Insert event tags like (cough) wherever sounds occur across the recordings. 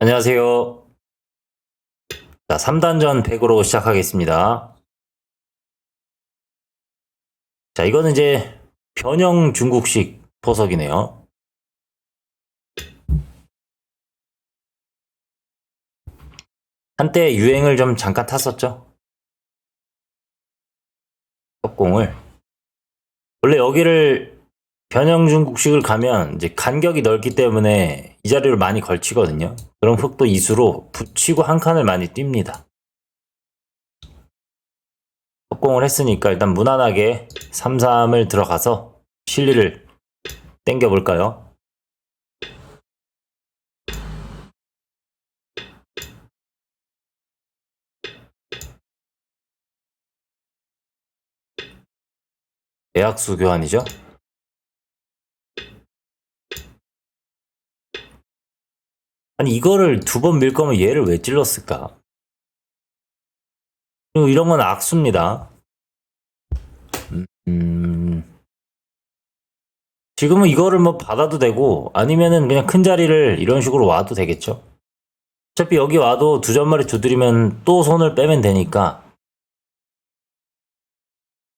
안녕하세요. 자, 3단전 100으로 시작하겠습니다. 자, 이거는 이제 변형 중국식 포석이네요. 한때 유행을 좀 잠깐 탔었죠. 협공을. 원래 여기를 변형 중 국식을 가면 이제 간격이 넓기 때문에 이 자리를 많이 걸치거든요. 그럼 흙도 이수로 붙이고 한 칸을 많이 띱니다. 협공을 했으니까 일단 무난하게 3, 3을 들어가서 실리를 땡겨 볼까요? 계약수 교환이죠? 아니 이거를 두 번 밀 거면 얘를 왜 찔렀을까? 이런 건 악수입니다. 음, 지금은 이거를 뭐 받아도 되고 아니면은 그냥 큰 자리를 이런 식으로 와도 되겠죠. 어차피 여기 와도 두 점마리 두드리면 또 손을 빼면 되니까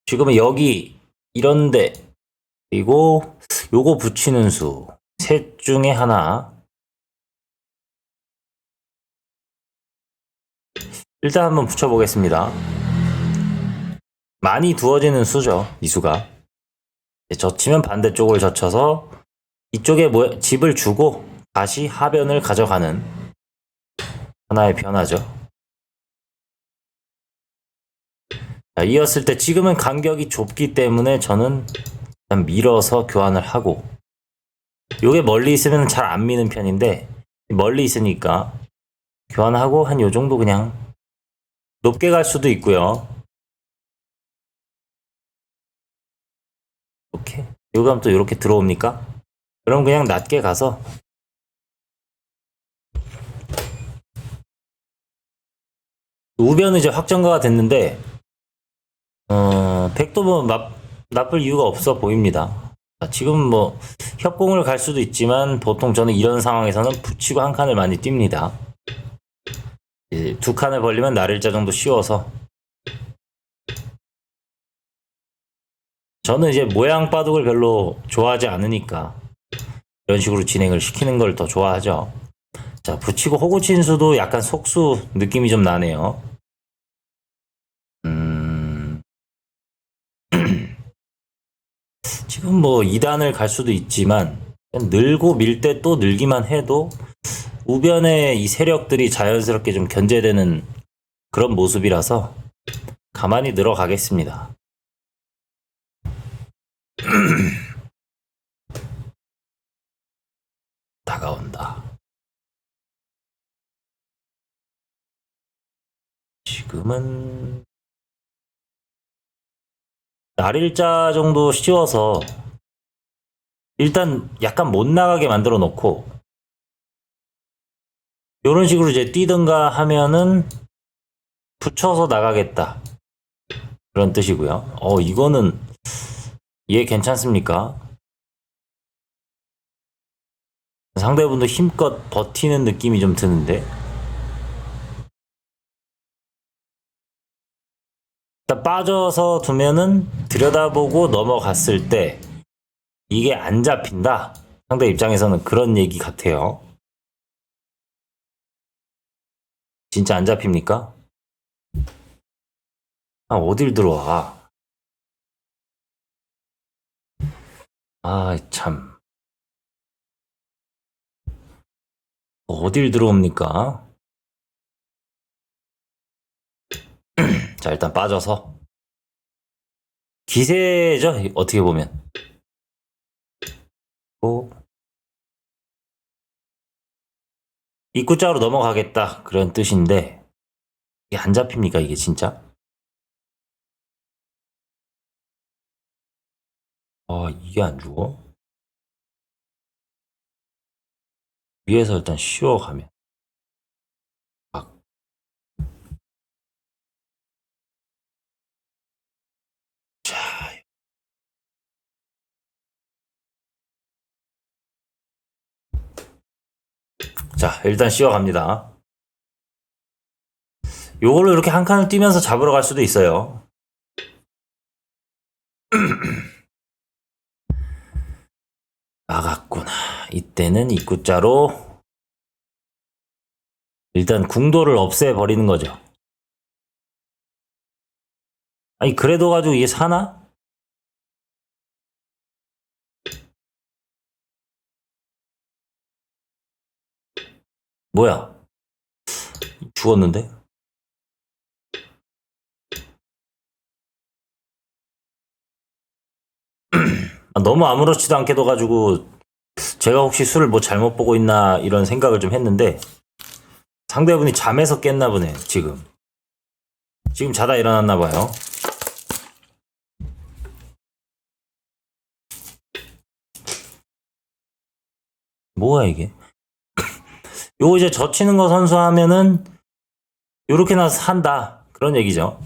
지금은 여기 이런데 그리고 요거 붙이는 수 셋 중에 하나 일단 한번 붙여보겠습니다. 많이 두어지는 수죠, 이 수가. 네, 젖히면 반대쪽을 젖혀서 이쪽에 뭐- 집을 주고 다시 하변을 가져가는 하나의 변화죠. 자, 이었을 때 지금은 간격이 좁기 때문에 저는 일단 밀어서 교환을 하고 요게 멀리 있으면 잘 안 미는 편인데 멀리 있으니까 교환하고 한 요 정도 그냥 높게 갈 수도 있고요. 이렇게 요가면 또 이렇게 들어옵니까? 그럼 그냥 낮게 가서 우변은 이제 확정가가 됐는데 어, 백도 뭐 나, 나쁠 이유가 없어 보입니다. 자, 지금 뭐 협공을 갈 수도 있지만 보통 저는 이런 상황에서는 붙이고 한 칸을 많이 띱니다. 두 칸을 벌리면 날일자 정도 쉬워서 저는 이제 모양 바둑을 별로 좋아하지 않으니까 이런 식으로 진행을 시키는 걸 더 좋아하죠. 자, 붙이고 호구친수도 약간 속수 느낌이 좀 나네요. 음, (clears throat) 지금 뭐 2단을 갈 수도 있지만 늘고 밀 때 또 늘기만 해도 우변의 이 세력들이 자연스럽게 좀 견제되는 그런 모습이라서 가만히 늘어가겠습니다. (clears throat) 다가온다. 지금은 날일자 정도 씌워서 일단 약간 못 나가게 만들어 놓고 이런 식으로 이제 뛰든가 하면은 붙여서 나가겠다 그런 뜻이고요. 어 이거는 얘 괜찮습니까? 상대분도 힘껏 버티는 느낌이 좀 드는데 일단 빠져서 두면은 들여다보고 넘어갔을 때 이게 안 잡힌다. 상대 입장에서는 그런 얘기 같아요. 진짜 안 잡힙니까? 아, 어딜 들어와? 아, 참. 어딜 들어옵니까? (clears throat) 자, 일단 빠져서. 기세죠? 어떻게 보면. 오. 입구자로 넘어가겠다. 그런 뜻인데, 이게 안 잡힙니까, 이게 진짜? 아, 이게 안 죽어? 위에서 일단 쉬어가면. 자, 일단 씌워갑니다. 요걸로 이렇게 한 칸을 뛰면서 잡으러 갈 수도 있어요. (clears throat) 막았구나. 이때는 입구자로 일단 궁도를 없애버리는 거죠. 아니, 그래도 가지고 이게 사나? 뭐야? 죽었는데? (clears throat) 아, 너무 아무렇지도 않게 둬가지고 제가 혹시 술을 뭐 잘못 보고 있나 이런 생각을 좀 했는데 상대분이 잠에서 깼나 보네 지금 지금 자다 일어났나 봐요 뭐야 이게 요거 이제 젖히는 거 선수하면은 요렇게 나서 산다 그런 얘기죠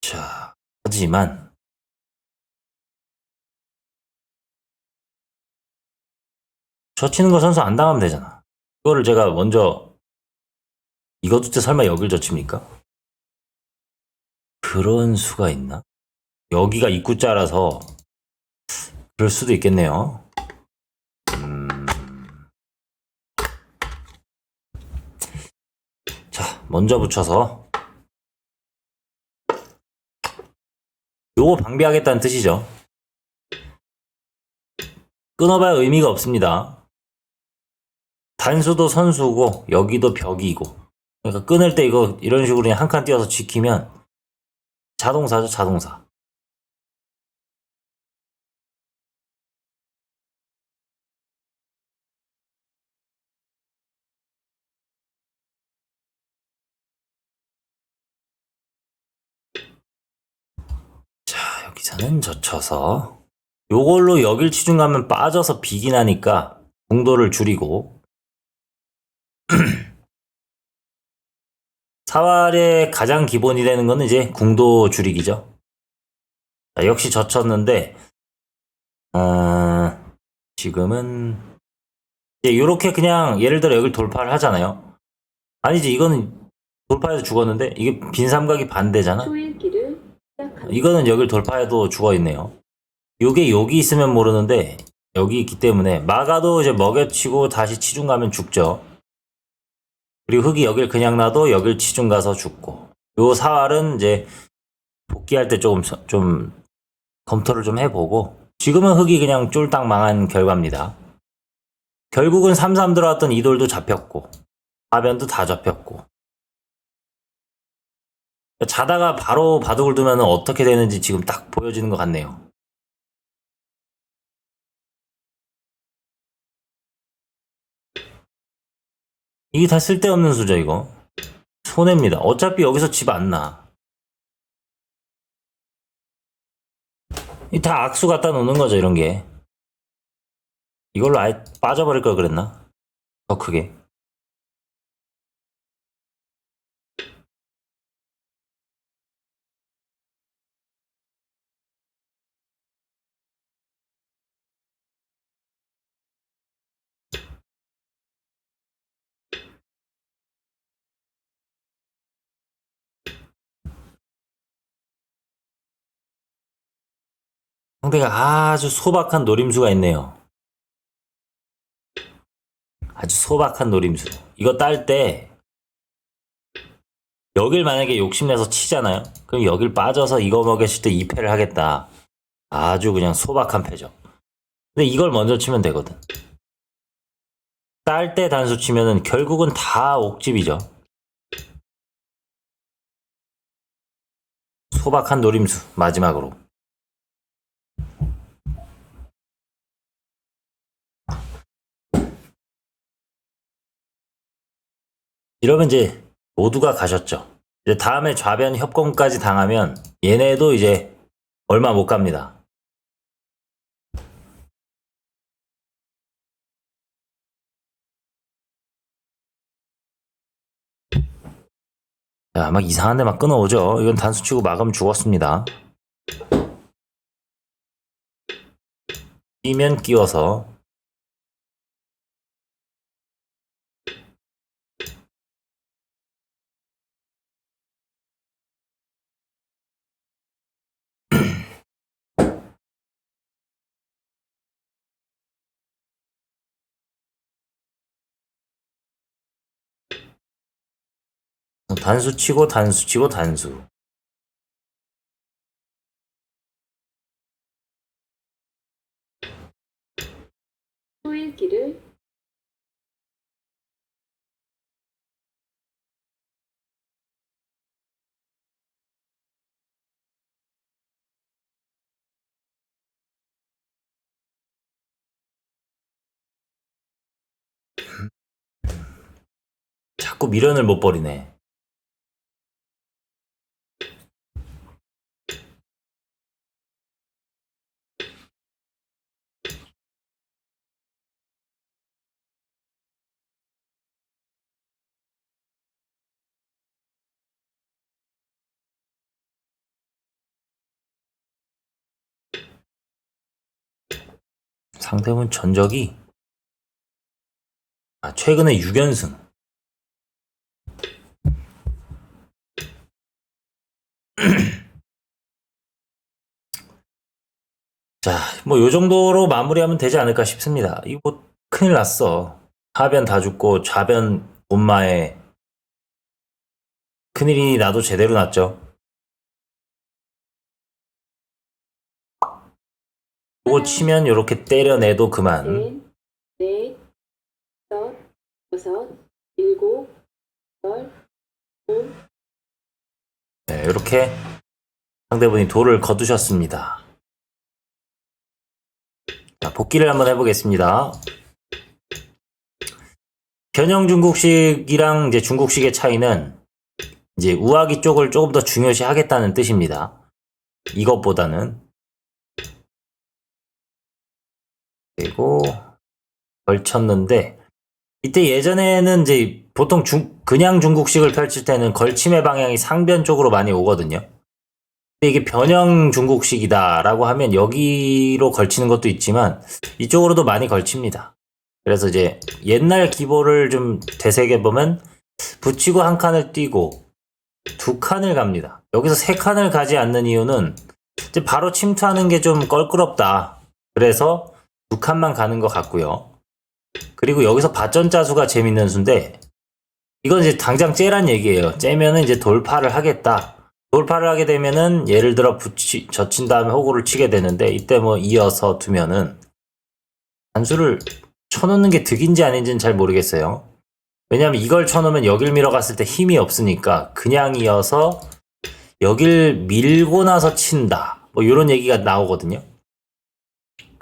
자 하지만 젖히는 거 선수 안 당하면 되잖아. 이거를 제가 먼저 이것도 설마 여길 젖힙니까? 그런 수가 있나? 여기가 입구자라서 그럴 수도 있겠네요. 먼저 붙여서 요거 방비하겠다는 뜻이죠. 끊어봐야 의미가 없습니다. 단수도 선수고 여기도 벽이고 그러니까 끊을 때 이거 이런 식으로 그냥 한 칸 띄어서 지키면 자동사죠 자동사 기서는 젖혀서 요걸로 여길 치중 가면 빠져서 비긴 하니까 공도를 줄이고 (clears throat) 사활의 가장 기본이 되는 거는 이제 궁도 줄이기죠. 자, 역시 젖혔는데 어, 지금은 이제 이렇게 그냥 예를 들어 여기를 돌파를 하잖아요. 아니지 이거는 돌파해서 죽었는데 이게 빈 삼각이 반대잖아. 이거는 여길 돌파해도 죽어 있네요. 요게 여기 있으면 모르는데 여기 있기 때문에 막아도 이제 먹여치고 다시 치중 가면 죽죠. 그리고 흙이 여길 그냥 놔도 여길 치중 가서 죽고. 요 사활은 이제 복귀할 때 조금 서- 좀 검토를 좀 해보고 지금은 흙이 그냥 쫄딱 망한 결과입니다. 결국은 3-3 들어왔던 이돌도 잡혔고 하변도 다 잡혔고 자다가 바로 바둑을 두면 어떻게 되는지 지금 딱 보여지는 것 같네요. 이게 다 쓸데없는 수죠, 이거. 손해입니다. 어차피 여기서 집 안 나. 이 다 악수 갖다 놓는 거죠, 이런 게. 이걸로 아예 빠져버릴 걸 그랬나? 더 크게. 상대가 아주 소박한 노림수가 있네요. 아주 소박한 노림수. 이거 딸 때 여길 만약에 욕심내서 치잖아요. 그럼 여길 빠져서 이거 먹였을 때 2패를 하겠다. 아주 그냥 소박한 패죠. 근데 이걸 먼저 치면 되거든. 딸 때 단수 치면은 결국은 다 옥집이죠. 소박한 노림수 마지막으로. 이러면 이제 모두가 가셨죠. 이제 다음에 좌변 협공까지 당하면 얘네도 이제 얼마 못 갑니다. 자, 막 이상한 데막 끊어오죠. 이건 단수 치고 막으면 죽었습니다. 끼면 끼워서 단수 치고 단수 치고 단수. 소일기를 자꾸 미련을 못 버리네. 상대분 전적이 아, 최근에 6연승. (clears throat) 자, 뭐 요 정도로 마무리하면 되지 않을까 싶습니다. 이거 뭐 큰일 났어. 하변 다 죽고 좌변 본마에 큰일이 나도 제대로 났죠. 요거 치면 요렇게 때려내도 그만. 셋, 넷, 다섯, 여섯, 일곱, 여덟, 열, 네, 이렇게 상대분이 돌을 거두셨습니다. 자, 복귀를 한번 해보겠습니다. 변형 중국식이랑 이제 중국식의 차이는 이제 우아기 쪽을 조금 더 중요시 하겠다는 뜻입니다. 이것보다는. 그리고 걸쳤는데 이때 예전에는 이제 보통 중, 그냥 중국식을 펼칠 때는 걸침의 방향이 상변 쪽으로 많이 오거든요. 근데 이게 변형 중국식이다라고 하면 여기로 걸치는 것도 있지만 이쪽으로도 많이 걸칩니다. 그래서 이제 옛날 기보를 좀 되새겨 보면 붙이고 한 칸을 띄고 두 칸을 갑니다. 여기서 세 칸을 가지 않는 이유는 바로 침투하는 게 좀 껄끄럽다. 그래서 두 칸만 가는 것 같고요. 그리고 여기서 밭전 짜수가 재밌는 수인데 이건 이제 당장 째란 얘기예요. 째면은 이제 돌파를 하겠다. 돌파를 하게 되면은 예를 들어 붙이 젖힌 다음에 호구를 치게 되는데 이때 뭐 이어서 두면은 단수를 쳐놓는 게 득인지 아닌지는 잘 모르겠어요. 왜냐하면 이걸 쳐놓으면 여길 밀어갔을 때 힘이 없으니까 그냥 이어서 여길 밀고 나서 친다. 뭐 이런 얘기가 나오거든요.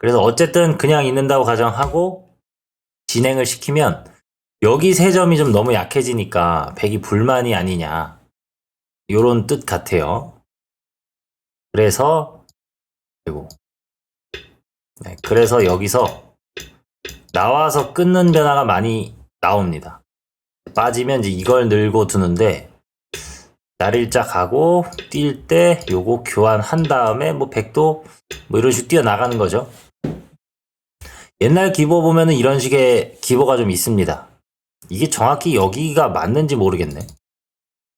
그래서 어쨌든 그냥 있는다고 가정하고 진행을 시키면 여기 세 점이 좀 너무 약해지니까 백이 불만이 아니냐 요런 뜻 같아요. 그래서 그리고 네, 그래서 여기서 나와서 끊는 변화가 많이 나옵니다. 빠지면 이제 이걸 늘고 두는데 날일자 가고 뛸 때 요거 교환한 다음에 뭐 백도 뭐 이런 식으로 뛰어나가는 거죠. 옛날 기보 보면은 이런 식의 기보가 좀 있습니다. 이게 정확히 여기가 맞는지 모르겠네.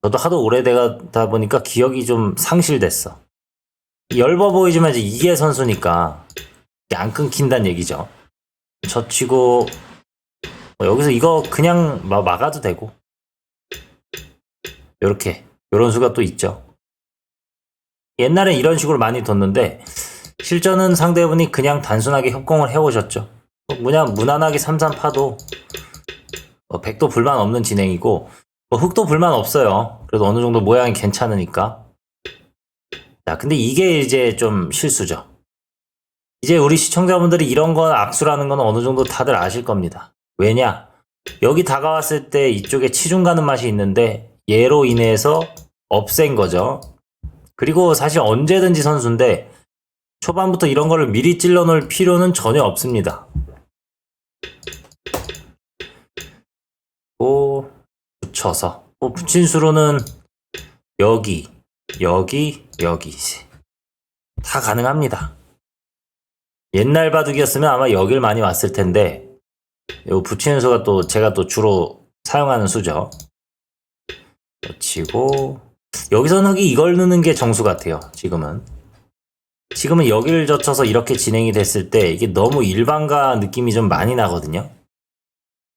저도 하도 오래되다 보니까 기억이 좀 상실됐어. 엷어 보이지만 이제 이게 선수니까 안 끊긴다는 얘기죠. 젖히고 뭐 여기서 이거 그냥 마- 막아도 되고 요렇게 요런 수가 또 있죠. 옛날에 이런 식으로 많이 뒀는데 실전은 상대분이 그냥 단순하게 협공을 해오셨죠. 뭐 그냥 무난하게 3-3 파도 뭐 백도 불만 없는 진행이고 뭐 흑도 불만 없어요. 그래도 어느 정도 모양이 괜찮으니까. 자, 근데 이게 이제 좀 실수죠. 이제 우리 시청자분들이 이런 건 악수라는 건 어느 정도 다들 아실 겁니다. 왜냐? 여기 다가왔을 때 이쪽에 치중 가는 맛이 있는데 얘로 인해서 없앤 거죠. 그리고 사실 언제든지 선수인데 초반부터 이런 거를 미리 찔러 놓을 필요는 전혀 없습니다. 또 붙여서 뭐 붙인 수로는 여기, 여기, 여기 다 가능합니다. 옛날 바둑이었으면 아마 여길 많이 왔을 텐데 요 붙이는 수가 또 제가 또 주로 사용하는 수죠. 치고 여기서는 이걸 넣는 게 정수 같아요. 지금은 지금은 여기를 젖혀서 이렇게 진행이 됐을 때 이게 너무 일반가 느낌이 좀 많이 나거든요.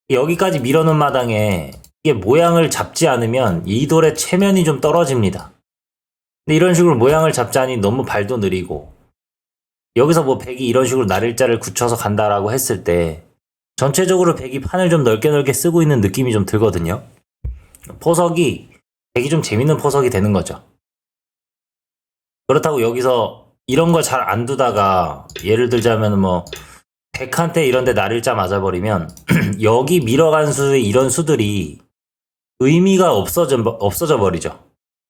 여기까지 밀어놓은 마당에 이게 모양을 잡지 않으면 이 돌의 체면이 좀 떨어집니다. 근데 이런 식으로 모양을 잡자니 너무 발도 느리고 여기서 뭐 백이 이런 식으로 날일자를 굳혀서 간다라고 했을 때 전체적으로 백이 판을 좀 넓게 넓게 쓰고 있는 느낌이 좀 들거든요. 포석이 백이 좀 재밌는 포석이 되는 거죠. 그렇다고 여기서 이런 걸 잘 안 두다가 예를 들자면 뭐 백한테 이런데 날일자 맞아버리면 (clears throat) 여기 밀어간 수의 이런 수들이 의미가 없어져, 없어져 버리죠.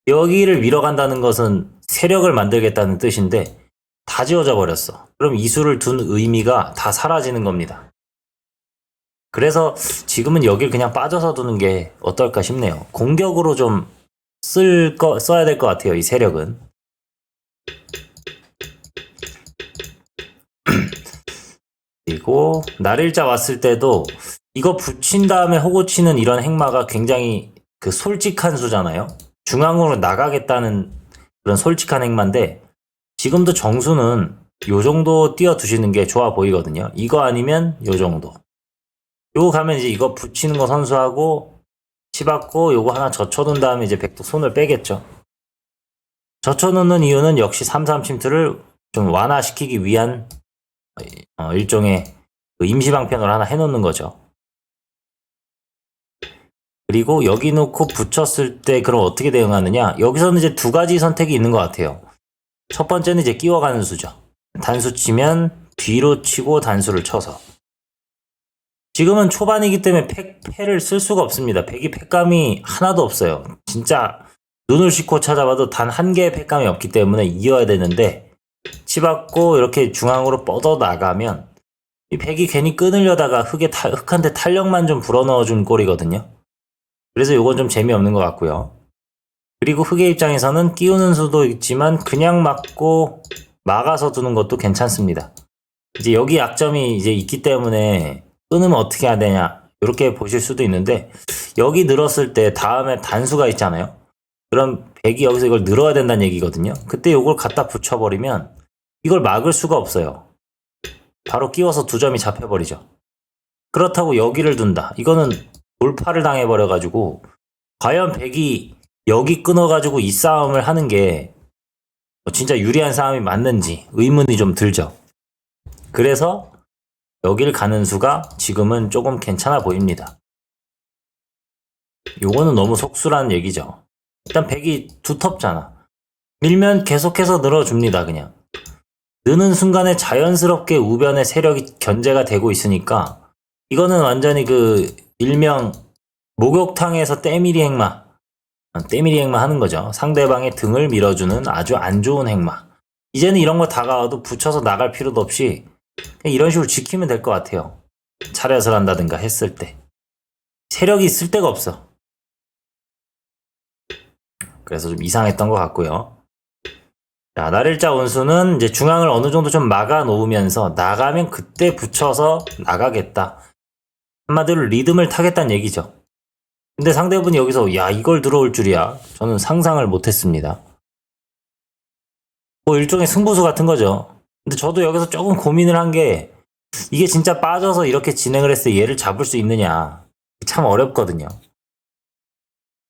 여기를 밀어간다는 것은 세력을 만들겠다는 뜻인데 다 지워져 버렸어. 그럼 이 수를 둔 의미가 다 사라지는 겁니다. 그래서 지금은 여길 그냥 빠져서 두는 게 어떨까 싶네요. 공격으로 좀 쓸 거, 써야 될 것 같아요. 이 세력은. 그리고 날일자 왔을 때도 이거 붙인 다음에 호구 치는 이런 행마가 굉장히 그 솔직한 수잖아요. 중앙으로 나가겠다는 그런 솔직한 행마인데 지금도 정수는 요 정도 띄워두시는 게 좋아 보이거든요. 이거 아니면 요 정도. 요거 가면 이제 이거 붙이는 거 선수하고 치받고 요거 하나 젖혀둔 다음에 이제 백도 손을 빼겠죠. 젖혀놓는 이유는 역시 3-3 침투를 좀 완화시키기 위한 어, 일종의 그 임시방편을 하나 해놓는 거죠. 그리고 여기 놓고 붙였을 때 그럼 어떻게 대응하느냐? 여기서는 이제 두 가지 선택이 있는 것 같아요. 첫 번째는 이제 끼워가는 수죠. 단수 치면 뒤로 치고 단수를 쳐서. 지금은 초반이기 때문에 패, 패를 쓸 수가 없습니다. 패기 패감이 하나도 없어요. 진짜 눈을 씻고 찾아봐도 단 한 개의 패감이 없기 때문에 이어야 되는데 치받고 이렇게 중앙으로 뻗어 나가면 이 백이 괜히 끊으려다가 흙에 타- 흙한테 탄력만 좀 불어넣어 준 꼴이거든요. 그래서 이건 좀 재미없는 것 같고요. 그리고 흙의 입장에서는 끼우는 수도 있지만 그냥 막고 막아서 두는 것도 괜찮습니다. 이제 여기 약점이 이제 있기 때문에 끊으면 어떻게 해야 되냐 이렇게 보실 수도 있는데 여기 늘었을 때 다음에 단수가 있잖아요. 그럼 백이 여기서 이걸 늘어야 된다는 얘기거든요. 그때 이걸 갖다 붙여버리면 이걸 막을 수가 없어요. 바로 끼워서 두 점이 잡혀버리죠. 그렇다고 여기를 둔다. 이거는 돌파를 당해버려가지고 과연 백이 여기 끊어가지고 이 싸움을 하는 게 진짜 유리한 싸움이 맞는지 의문이 좀 들죠. 그래서 여길 가는 수가 지금은 조금 괜찮아 보입니다. 요거는 너무 속수라는 얘기죠. 일단 백이 두텁잖아. 밀면 계속해서 늘어줍니다, 그냥. 느는 순간에 자연스럽게 우변의 세력이 견제가 되고 있으니까 이거는 완전히 그 일명 목욕탕에서 때밀이 행마 아, 때밀이 행마 하는 거죠. 상대방의 등을 밀어주는 아주 안 좋은 행마. 이제는 이런 거 다가와도 붙여서 나갈 필요도 없이 이런 식으로 지키면 될 것 같아요. 차례을 한다든가 했을 때. 세력이 있을 데가 없어. 그래서 좀 이상했던 것 같고요. 자, 날일자 원수는 이제 중앙을 어느 정도 좀 막아 놓으면서 나가면 그때 붙여서 나가겠다. 한마디로 리듬을 타겠다는 얘기죠. 근데 상대분이 여기서 야 이걸 들어올 줄이야. 저는 상상을 못했습니다. 뭐 일종의 승부수 같은 거죠. 근데 저도 여기서 조금 고민을 한 게 이게 진짜 빠져서 이렇게 진행을 했을 때 얘를 잡을 수 있느냐 참 어렵거든요.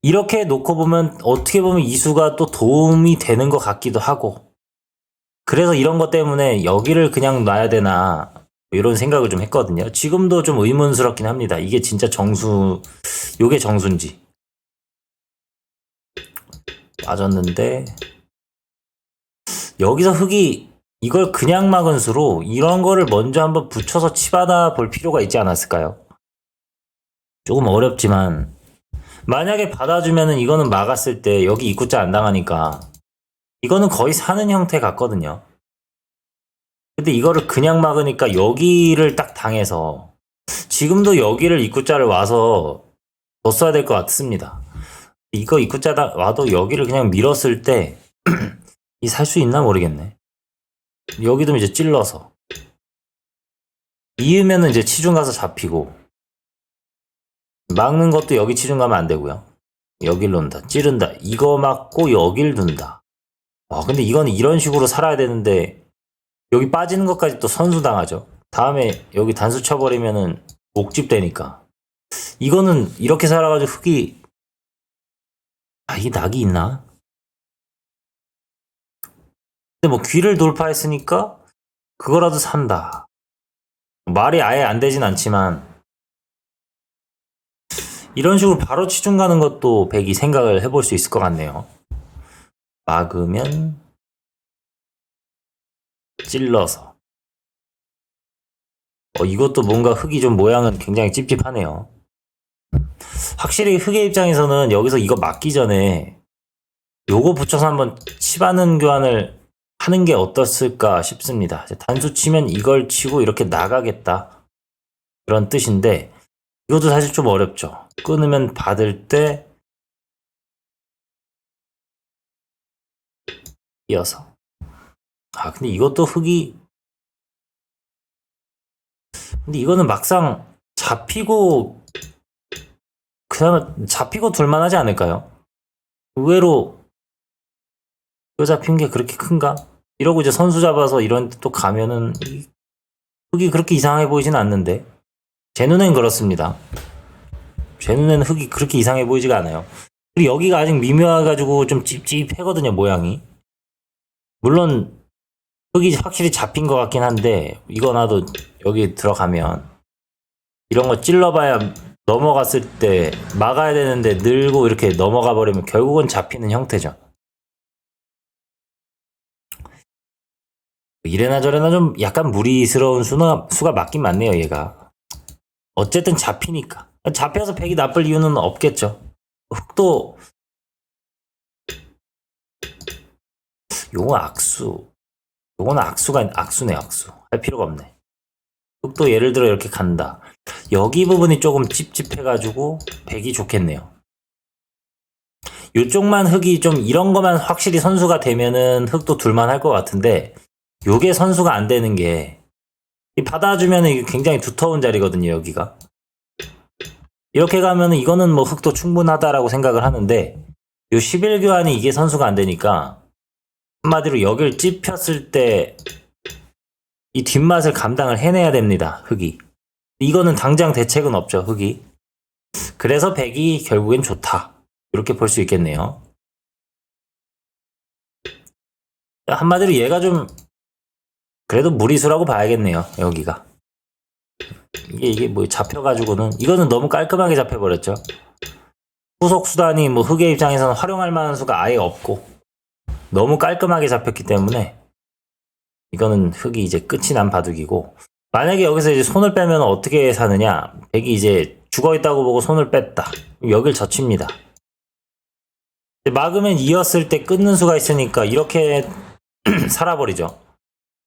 이렇게 놓고 보면 어떻게 보면 이수가 또 도움이 되는 것 같기도 하고 그래서 이런 것 때문에 여기를 그냥 놔야 되나 이런 생각을 좀 했거든요. 지금도 좀 의문스럽긴 합니다. 이게 진짜 정수, 요게 정수인지. 빠졌는데, 여기서 흙이 이걸 그냥 막은 수로 이런 거를 먼저 한번 붙여서 치받아 볼 필요가 있지 않았을까요? 조금 어렵지만, 만약에 받아주면은 이거는 막았을 때 여기 입구자 안 당하니까, 이거는 거의 사는 형태 같거든요. 근데 이거를 그냥 막으니까 여기를 딱 당해서 지금도 여기를 입구자를 와서 뒀어야 될 것 같습니다. 이거 입구자 다 와도 여기를 그냥 밀었을 때 (clears throat) 이 살 수 있나 모르겠네. 여기도 이제 찔러서 이으면은 이제 치중 가서 잡히고 막는 것도 여기 치중 가면 안 되고요. 여길 놓는다. 찌른다. 이거 막고 여길 둔다. 와 근데 이거는 이런 식으로 살아야 되는데 여기 빠지는 것까지 또 선수당하죠. 다음에 여기 단수 쳐버리면은 옥집 되니까. 이거는 이렇게 살아가지고 흙이 아 이게 낙이 있나? 근데 뭐 귀를 돌파했으니까 그거라도 산다. 말이 아예 안 되진 않지만 이런 식으로 바로 치중 가는 것도 백이 생각을 해볼 수 있을 것 같네요. 막으면 찔러서 어, 이것도 뭔가 흙이 좀 모양은 굉장히 찝찝하네요. 확실히 흙의 입장에서는 여기서 이거 막기 전에 요거 붙여서 한번 치바는 교환을 하는 게 어떻을까 싶습니다. 단수 치면 이걸 치고 이렇게 나가겠다. 그런 뜻인데 이것도 사실 좀 어렵죠. 끊으면 받을 때 이어서 아 근데 이것도 흙이 근데 이거는 막상 잡히고 그다음에 잡히고 둘만 하지 않을까요? 의외로 이거 잡힌 게 그렇게 큰가? 이러고 이제 선수 잡아서 이런 데 또 가면은 이- 흙이 그렇게 이상해 보이진 않는데 제 눈엔 그렇습니다. 제 눈에는 흙이 그렇게 이상해 보이지가 않아요. 그리고 여기가 아직 미묘해가지고 좀 찝찝하거든요 모양이. 물론 흙이 확실히 잡힌 것 같긴 한데 이거 나도 여기 들어가면 이런 거 찔러봐야 넘어갔을 때 막아야 되는데 늘고 이렇게 넘어가 버리면 결국은 잡히는 형태죠. 이래나 저래나 좀 약간 무리스러운 수나, 수가 맞긴 맞네요, 얘가. 어쨌든 잡히니까. 잡혀서 백이 나쁠 이유는 없겠죠. 흙도, 요거 악수. 요거는 악수가, 악수네, 악수. 할 필요가 없네. 흙도 예를 들어 이렇게 간다. 여기 부분이 조금 찝찝해가지고 백이 좋겠네요. 요쪽만 흙이 좀 이런 것만 확실히 선수가 되면은 흙도 둘만 할 것 같은데 요게 선수가 안 되는 게, 이 받아주면은 굉장히 두터운 자리거든요, 여기가. 이렇게 가면은 이거는 뭐 흙도 충분하다라고 생각을 하는데, 요 11교환이 이게 선수가 안 되니까, 한마디로 여길 찝혔을 때, 이 뒷맛을 감당을 해내야 됩니다, 흙이. 이거는 당장 대책은 없죠, 흙이. 그래서 백이 결국엔 좋다. 이렇게 볼 수 있겠네요. 한마디로 얘가 좀 그래도 무리수라고 봐야겠네요. 여기가 이게 뭐 잡혀가지고는 이거는 너무 깔끔하게 잡혀버렸죠. 후속 수단이 뭐 흑의 입장에서는 활용할 만한 수가 아예 없고 너무 깔끔하게 잡혔기 때문에 이거는 흑이 이제 끝이 난 바둑이고 만약에 여기서 이제 손을 빼면 어떻게 사느냐 백이 이제 죽어 있다고 보고 손을 뺐다 여길 젖힙니다. 막으면 이었을 때 끊는 수가 있으니까 이렇게 (clears throat) 살아버리죠.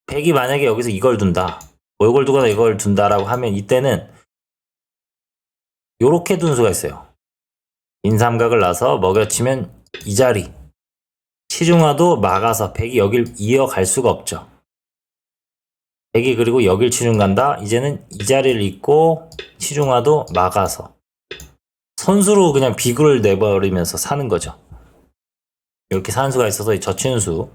백이 만약에 여기서 이걸 둔다. 뭐 이걸 두거나 이걸 둔다라고 하면 이때는 요렇게 둔 수가 있어요. 인삼각을 놔서 먹여치면 이 자리. 치중화도 막아서 백이 여길 이어갈 수가 없죠. 백이 그리고 여길 치중 간다. 이제는 이 자리를 잇고 치중화도 막아서 선수로 그냥 비굴을 내버리면서 사는 거죠. 이렇게 사는 수가 있어서 이 젖히는 수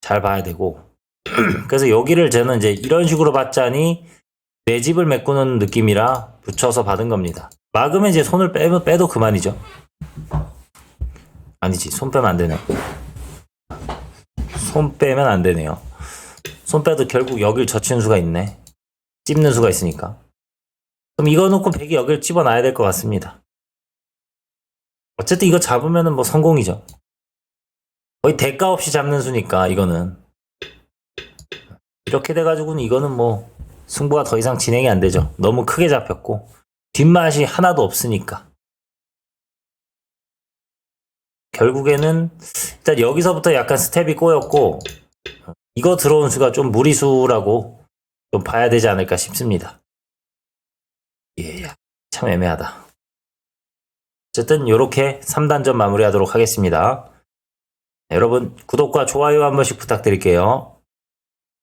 잘 봐야 되고 (clears throat) 그래서 여기를 저는 이제 이런 식으로 받자니 내 집을 메꾸는 느낌이라 붙여서 받은 겁니다. 막으면 이제 손을 빼면 빼도 그만이죠. 아니지 손 빼면 안 되네. 손 빼면 안 되네요. 손 빼도 결국 여길 젖히는 수가 있네. 찝는 수가 있으니까. 그럼 이거 놓고 백이 여길 집어놔야 될 것 같습니다. 어쨌든 이거 잡으면은 뭐 성공이죠. 거의 대가 없이 잡는 수니까 이거는 이렇게 돼가지고는 이거는 뭐 승부가 더 이상 진행이 안 되죠. 너무 크게 잡혔고 뒷맛이 하나도 없으니까 결국에는 일단 여기서부터 약간 스텝이 꼬였고 이거 들어온 수가 좀 무리수라고 좀 봐야 되지 않을까 싶습니다. 예, 참 애매하다. 어쨌든 이렇게 3단전 마무리하도록 하겠습니다. 여러분 구독과 좋아요 한 번씩 부탁드릴게요.